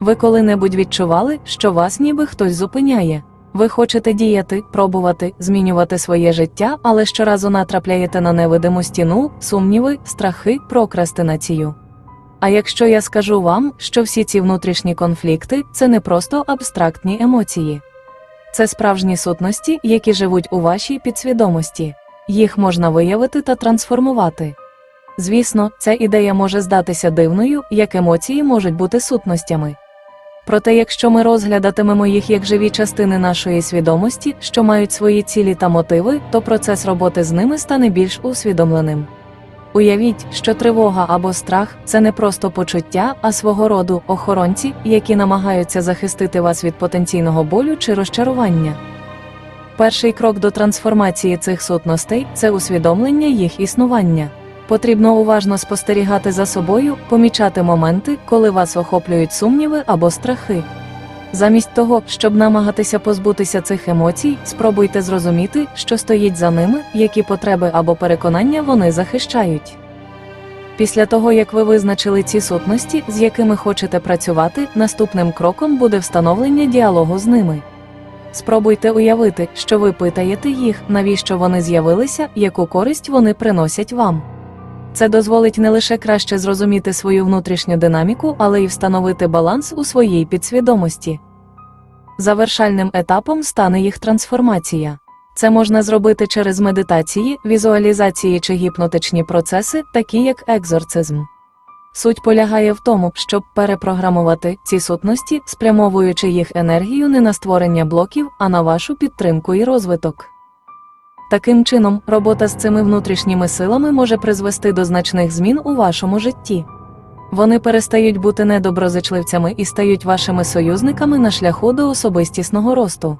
Ви коли-небудь відчували, що вас ніби хтось зупиняє. Ви хочете діяти, пробувати, змінювати своє життя, але щоразу натрапляєте на невидиму стіну, сумніви, страхи, прокрастинацію. А якщо я скажу вам, що всі ці внутрішні конфлікти це не просто абстрактні емоції, це справжні сутності, які живуть у вашій підсвідомості, їх можна виявити та трансформувати. Звісно, ця ідея може здатися дивною, як емоції можуть бути сутностями. Проте, якщо ми розглядатимемо їх як живі частини нашої свідомості, що мають свої цілі та мотиви, то процес роботи з ними стане більш усвідомленим. Уявіть, що тривога або страх це не просто почуття, а свого роду охоронці, які намагаються захистити вас від потенційного болю чи розчарування. Перший крок до трансформації цих сутностей це усвідомлення їх існування. Потрібно уважно спостерігати за собою, помічати моменти, коли вас охоплюють сумніви або страхи. Замість того, щоб намагатися позбутися цих емоцій, спробуйте зрозуміти, що стоїть за ними, які потреби або переконання вони захищають. Після того, як ви визначили ці сутності, з якими хочете працювати, наступним кроком буде встановлення діалогу з ними. Спробуйте уявити, що ви питаєте їх, навіщо вони з'явилися, яку користь вони приносять вам. Це дозволить не лише краще зрозуміти свою внутрішню динаміку, але й встановити баланс у своїй підсвідомості. Завершальним етапом стане їх трансформація. Це можна зробити через медитації, візуалізації чи гіпнотичні процеси, такі як екзорцизм. Суть полягає в тому, щоб перепрограмувати ці сутності, спрямовуючи їх енергію не на створення блоків, а на вашу підтримку і розвиток. Таким чином, робота з цими внутрішніми силами може призвести до значних змін у вашому житті. Вони перестають бути недоброзичливцями і стають вашими союзниками на шляху до особистісного росту.